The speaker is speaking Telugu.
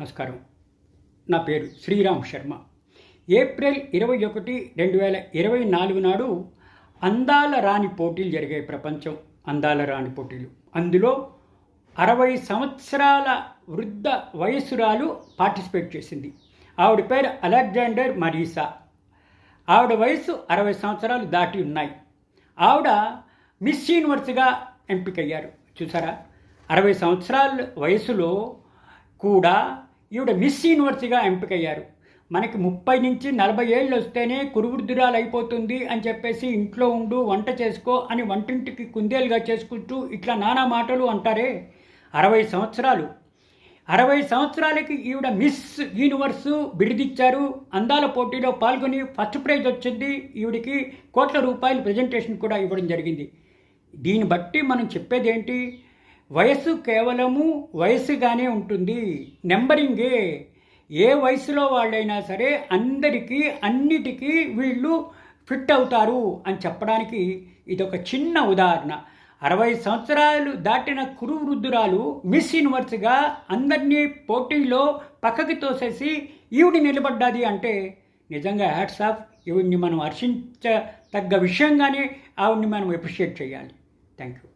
నమస్కారం. నా పేరు శ్రీరామ్ శర్మ. ఏప్రిల్ ఇరవై ఒకటి రెండు వేల ఇరవై నాలుగు నాడు అందాల రాణి పోటీలు జరిగాయి ప్రపంచం అందాల రాణి పోటీలు. అందులో అరవై సంవత్సరాల వృద్ధ వయసురాలు పార్టిసిపేట్ చేసింది. ఆవిడ పేరు అలెగ్జాండర్ మరీసా. ఆవిడ వయసు అరవై సంవత్సరాలు దాటి ఉన్నాయి. ఆవిడ మిస్ యూనివర్స్గా ఎంపికయ్యారు. చూసారా? అరవై సంవత్సరాల వయసులో కూడా ఈవిడ మిస్ యూనివర్స్గా ఎంపికయ్యారు. మనకి ముప్పై నుంచి నలభై ఏళ్ళు వస్తేనే కురువృద్ధురాలు అయిపోతుంది అని చెప్పేసి ఇంట్లో ఉండు వంట చేసుకో అని వంటింటికి కుందేలుగా చేసుకుంటూ ఇట్లా నానా మాటలు అంటారే? అరవై సంవత్సరాలు. అరవై సంవత్సరాలకి ఈవిడ మిస్ యూనివర్సు బిరుదిచ్చారు. అందాల పోటీలో పాల్గొని ఫస్ట్ ప్రైజ్ వచ్చింది ఈవిడికి కోట్ల రూపాయల ప్రజెంటేషన్ కూడా ఇవ్వడం జరిగింది. దీన్ని బట్టి మనం చెప్పేది ఏంటి వయసు కేవలము వయసుగానే ఉంటుంది. నెంబరింగే ఏ వయసులో వాళ్ళైనా సరే అందరికీ అన్నిటికీ వీళ్ళు ఫిట్ అవుతారు అని చెప్పడానికి ఇదొక చిన్న ఉదాహరణ. అరవై సంవత్సరాలు దాటిన కురు వృద్ధురాలు మిస్ యూనివర్స్గా అందరినీ పోటీలో పక్కకి తోసేసి ఈవిడి నిలబడ్డాది అంటే నిజంగా హ్యాట్స్ ఆఫ్ ఈవిడిని మనం హర్షించ తగ్గ విషయంగానే ఆవిడ్ని మనం ఎప్రిషియేట్ చేయాలి. Thank you